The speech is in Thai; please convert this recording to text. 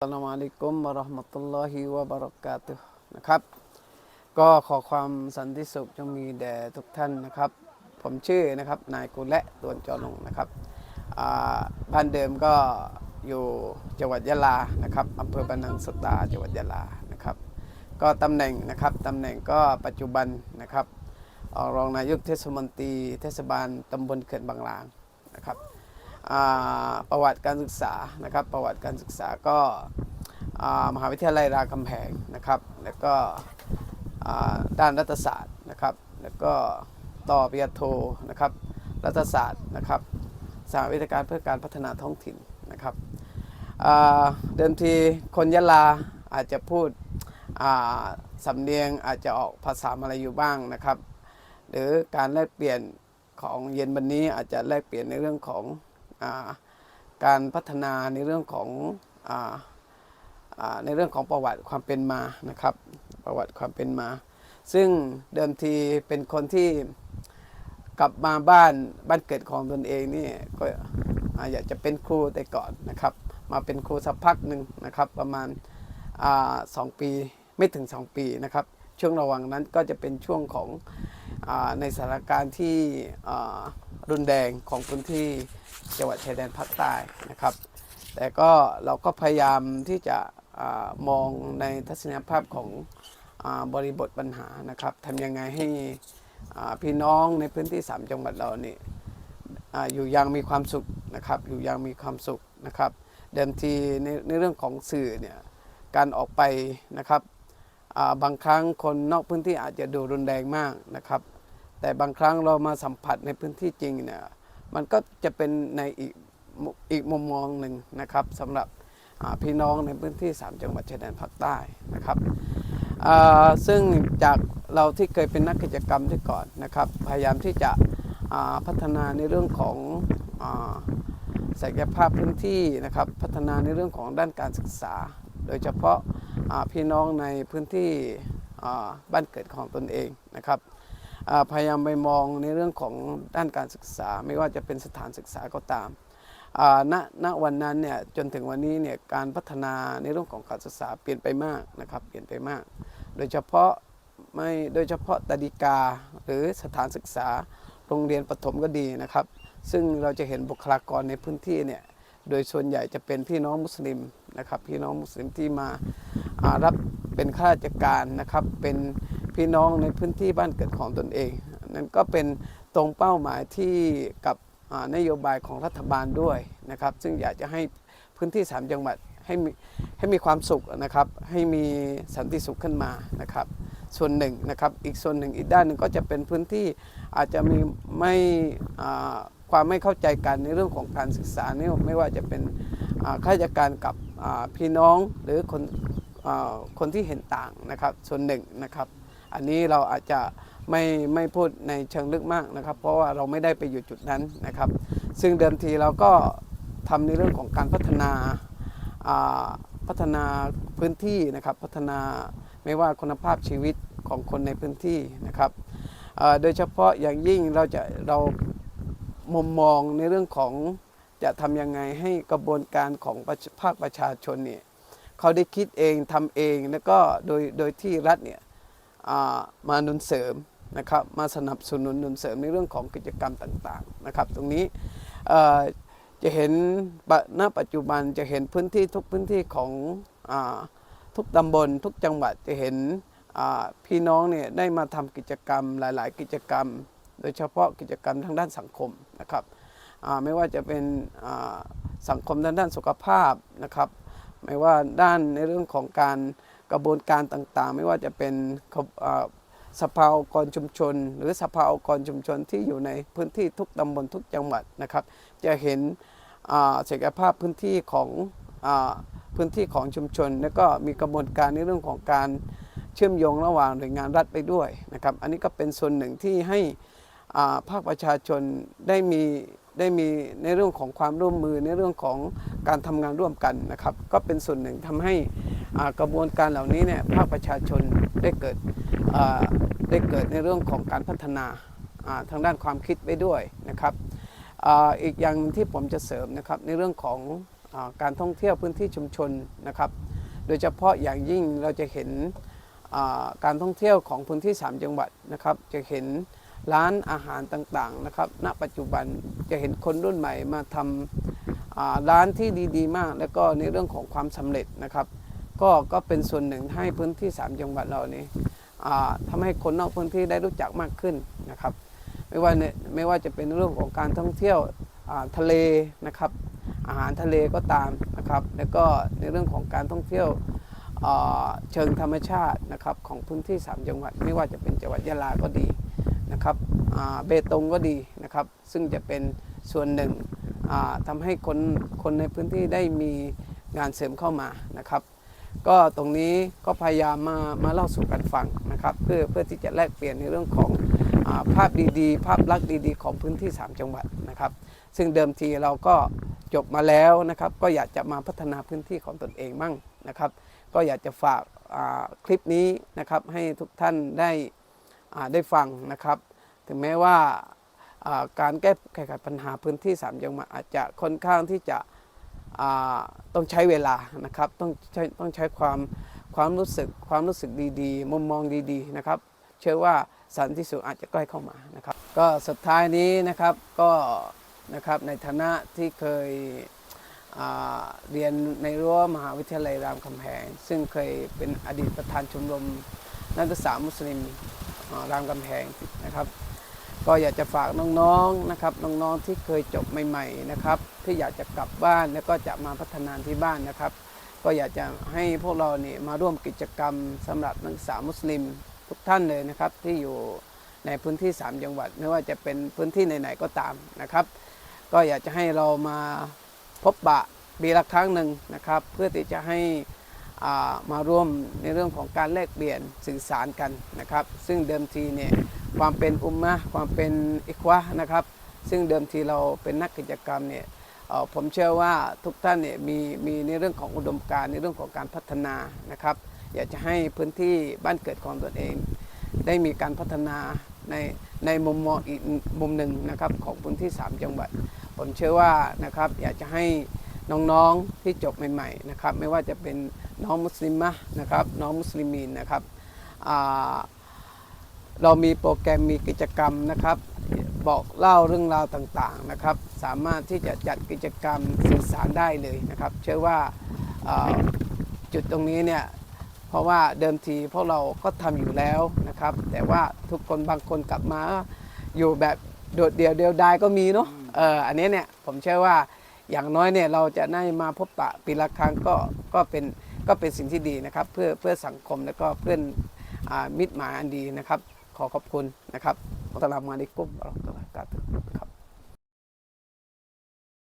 อัสลามุอะลัยกุมวะราะห์มะตุลลอฮิวะบะเราะกาตุนะครับ ก็ขอความสันติสุขจงมีแด่ทุกท่านนะครับ ผมชื่อนะครับนายกุและตวนจอลงนะครับอ่าบ้านเดิมก็อยู่จังหวัดยะลานะครับอำเภอบันนังสตาจังหวัดยะลานะครับ ก็ตำแหน่งนะครับตำแหน่งก็ปัจจุบันนะครับรองนายกเทศมนตรีเทศบาลตำบลเขื่อนบางลางนะครับ ประวัติการศึกษานะครับ ประวัติการศึกษาก็มหาวิทยาลัยรามคำแหงนะครับ แล้วก็ด้านรัฐศาสตร์นะครับ แล้วก็ต่อปริญญาโทนะครับ รัฐศาสตร์นะครับสหวิทยาการเพื่อการพัฒนาท้องถิ่นนะครับเดิมทีคนยะลาอาจจะพูดสำเนียงอาจจะออกภาษาอะไรอยู่บ้างนะครับ หรือการแลกเปลี่ยนของเย็นวันนี้อาจจะแลกเปลี่ยนในเรื่องของ การพัฒนาในเรื่องของอในเรื่องของประวัติความเป็นมานะครับ ประวัติความเป็นมา ซึ่งเดิมทีเป็นคนที่กลับมาบ้านบ้านเกิดของตนเองนี่ก็อยากจะเป็นครูแต่ก่อนนะครับ มาเป็นครูสักพักหนึ่งนะครับประมาณสองปีไม่ถึง 2 ปีนะครับ ช่วงระหว่างนั้นก็จะเป็นช่วงของ ในสถานการณ์ที่รุนแรงของพื้นที่จังหวัดชายแดนภาคใต้นะครับ แต่ก็เราก็พยายามที่จะอมองในทัศนียภาพของอบริบทปัญหานะครับทำยังไงให้พี่น้องในพื้นที่ 3 จังหวัดเรานี่ออยู่อยังมีความสุขนะครับ อยู่อยังมีความสุขนะครับ เดิมทีในในเรื่องของสื่อเนี่ยการออกไปนะครับบางครั้งคนนอกพื้นที่อาจจะดูรุนแรงมากนะครับ แต่บางครั้งเรามาสัมผัสในพื้นที่จริงเนี่ยมันก็จะเป็นในอีกมุอีกมุมมองหนึ่งนะครับสำหรับพี่น้องในพื้นที่ 3 จังหวัดชายแดนภาคใต้นะครับซึ่งจากเราที่เคยเป็นนักกิจกรรมที่ก่อนนะครับ พยายามที่จะพัฒนาในเรื่องของศักยภาพพื้นที่นะครับ พัฒนาในเรื่องของด้านการศึกษา โดยเฉพาะพี่น้องในพื้นที่บ้านเกิดของตนเองนะครับ พยายามไปมองในเรื่องของด้านการศึกษา ไม่ว่าจะเป็นสถานศึกษาก็ตามณณวันนั้นเนี่ยจนถึงวันนี้เนี่ยการพัฒนาในเรื่องของการศึกษาเปลี่ยนไปมากนะครับเปลี่ยนไปมาก โดยเฉพาะไม่โดยเฉพาะตดิกาหรือสถานศึกษาโรงเรียนประถมก็ดีนะครับ ซึ่งเราจะเห็นบุคลากรในพื้นที่เนี่ยโดยส่วนใหญ่จะเป็นพี่น้องมุสลิมนะครับพี่น้องมุสลิมที่มารับเป็นข้าราชการนะครับเป็น พี่น้องในพื้นที่บ้านเกิดของตนเอง นั่นก็เป็นตรงเป้าหมายที่กับนโยบายของรัฐบาลด้วยนะครับ ซึ่งอยากจะให้พื้นที่3จังหวัดให้มีให้มีความสุขนะครับ ให้มีสันติสุขขึ้นมานะครับ ส่วนหนึ่งนะครับ อีกส่วนหนึ่งอีกด้านหนึ่งก็จะเป็นพื้นที่อาจจะมีไม่ความไม่เข้าใจกันในเรื่องของการศึกษานี่ไม่ว่าจะเป็นข้าราชการกับพี่น้องหรือคนอคนที่เห็นต่างนะครับ ส่วนหนึ่งนะครับ อันนี้เราอาจจะไม่ไม่พูดในเชิงลึกมากนะครับ เพราะว่าเราไม่ได้ไปอยู่จุดนั้นนะครับ ซึ่งเดิมทีเราก็ทำในเรื่องของการพัฒนาพัฒนาพื้นที่นะครับ พัฒนาไม่ว่าคุณภาพชีวิตของคนในพื้นที่นะครับโดยเฉพาะอย่างยิ่งเราจะเรามุมมองในเรื่องของจะทำยังไงให้กระบวนการของภาคประชาชนเนี่ยเขาได้คิดเองทำเองแล้วก็โดยโดยที่รัฐเนี่ย มาหนุนเสริมนะครับมาสนับสนุนหนุนเสริมในเรื่องของกิจกรรมต่างๆนะครับ ตรงนี้จะเห็นณปัจจุบันจะเห็นพื้นที่ทุกพื้นที่ของอทุกตำบล ทุกจังหวัดจะเห็นพี่น้องเนี่ยได้มาทำกิจกรรมหลาย ๆ กิจกรรม โดยเฉพาะกิจกรรมทางด้านสังคมนะครับไม่ว่าจะเป็นสังคมทางด้านสุขภาพนะครับ ไม่ว่าด้านในเรื่องของการ กระบวนการต่างๆ ไม่ว่าจะเป็นสภาองค์กรชุมชน หรือสภาองค์กรชุมชนที่อยู่ในพื้นที่ทุกตำบลทุกจังหวัดนะครับ จะเห็นศักยภาพพื้นที่ของอพื้นที่ของชุมชน แล้วก็มีกระบวนการในเรื่องของการเชื่อมโยงระหว่างหน่วยงานรัฐไปด้วยนะครับ อันนี้ก็เป็นส่วนหนึ่งที่ให้ภาคประชาชนได้มีได้มีในเรื่องของความร่วมมือในเรื่องของการทำงานร่วมกันนะครับ ก็เป็นส่วนหนึ่งทำให้ กระบวนการเหล่านี้เนี่ยภาคประชาชนได้เกิดได้เกิดในเรื่องของการพัฒนาทางด้านความคิดไปด้วยนะครับอ,อีกอย่างที่ผมจะเสริมนะครับในเรื่องของอการท่องเที่ยวพื้นที่ชุมชนนะครับโดยเฉพาะอย่างยิ่งเราจะเห็นการท่องเที่ยวของพื้นที่ 3 จังหวัดนะครับจะเห็นร้านอาหารต่างๆนะครับณปัจจุบันจะเห็นคนรุ่นใหม่มาทำร้านที่ดีๆ มาก แล้วก็ในเรื่องของความสำเร็จนะครับ ก็ก็เป็นส่วนหนึ่งให้พื้นที่ 3 จังหวัดเรานี้อ่าทำให้คนนอกพื้นที่ได้รู้จักมากขึ้นนะครับ ไม่ว่าไม่ว่าจะเป็นเรื่องของการท่องเที่ยวทะเลนะครับ อาหารทะเลก็ตามนะครับ แล้วก็ในเรื่องของการท่องเที่ยวเชิงธรรมชาตินะครับของพื้นที่ 3 จังหวัด ไม่ว่าจะเป็นจังหวัดยะลาก็ดีนะครับเบตงก็ดีนะครับ ซึ่งจะเป็นส่วนหนึ่งอ่าทำให้คนคนในพื้นที่ได้มีงานเสริมเข้ามานะครับ ก็ตรงนี้ก็พยายามมามาเล่าสู่กันฟังนะครับ เพื่อเพื่อที่จะแลกเปลี่ยนในเรื่องของอาภาพดีๆ ภาพลักษณ์ดีๆ ของพื้นที่ 3 จังหวัดนะครับ ซึ่งเดิมทีเราก็จบมาแล้วนะครับ ก็อยากจะมาพัฒนาพื้นที่ของตนเองมั่งนะครับ ก็อยากจะฝากาคลิปนี้นะครับให้ทุกท่านได้ได้ฟังนะครับ ถึงแม้ว่าาการแก้ไขปัญหาพื้นที่3จังหวัดอาจจะค่อนข้างที่จะ ต้องใช้เวลานะครับต้องใช้ต้องใช้ความความรู้สึกความรู้สึกดีๆ มุมมองดีๆนะครับ เชื่อว่าสันติสุขอาจจะใกล้เข้ามานะครับ ก็สุดท้ายนี้นะครับก็นะครับในฐานะที่เคยเรียนในรั้วมหาวิทยาลัยรามคำแหงซึ่งเคยเป็นอดีตประธานชมรมนักศึกษามุสลิมรามคำแหงนะครับ ก็อยากจะฝากน้องๆนะครับน้องๆที่เคยจบใหม่ๆนะครับที่อยากจะกลับบ้านแล้วก็จะมาพัฒนาที่บ้านนะครับ ก็อยากจะให้พวกเราเนี่ยมาร่วมกิจกรรมสำหรับนักศึกษามุสลิมทุกท่านเลยนะครับ ที่อยู่ในพื้นที่ 3 จังหวัด ไม่ว่าจะเป็นพื้นที่ไหนๆก็ตามนะครับ ก็อยากจะให้เรามาพบปะปีละครั้งหนึ่งนะครับ เพื่อที่จะให้อ่ามาร่วมในเรื่องของการแลกเปลี่ยนสื่อสารกันนะครับ ซึ่งเดิมทีเนี่ย ความเป็นอุมมะความเป็นอิควะนะครับ ซึ่งเดิมทีเราเป็นนักกิจกรรมเนี่ยผมเชื่อว่าทุกท่านเนี่ยมีมีในเรื่องของอุดมการในเรื่องของการพัฒนานะครับ อยากจะให้พื้นที่บ้านเกิดของตนเอง ได้มีการพัฒนาในในมุมมองอีกมุมหนึ่งนะครับของพื้นที่ 3 จังหวัด ผมเชื่อว่านะครับอยากจะให้น้องๆที่จบใหม่ๆนะครับไม่ว่าจะเป็นน้องมุสลิมะนะครับน้องมุสลิมีนนะครับ เรามีโปรแกรมมีกิจกรรมนะครับ บอกเล่าเรื่องราวต่างๆนะครับ สามารถที่จะจัดกิจกรรมสื่อสารได้เลยนะครับ เชื่อว่าาจุดตรงนี้เนี่ยเพราะว่าเดิมทีพวกเราก็ทำอยู่แล้วนะครับ แต่ว่าทุกคนบางคนกลับมาอยู่แบบโดดเดี่ยวเดียวดายก็มีเนาะเอออันนี้เนี่ยผมเชื่อว่าอย่างน้อยเนี่ยเราจะได้มาพบปะปีละครั้งก็ก็เป็นก็เป็นสิ่งที่ดีนะครับ เพื่อเพื่อสังคมแล้วก็เพื่อนอมิตรหมายอันดีนะครับ ขอขอบคุณนะครับอัสสลามุอะลัยกุมเราะห์มะตุลลอฮิวะบะเรากาตครับ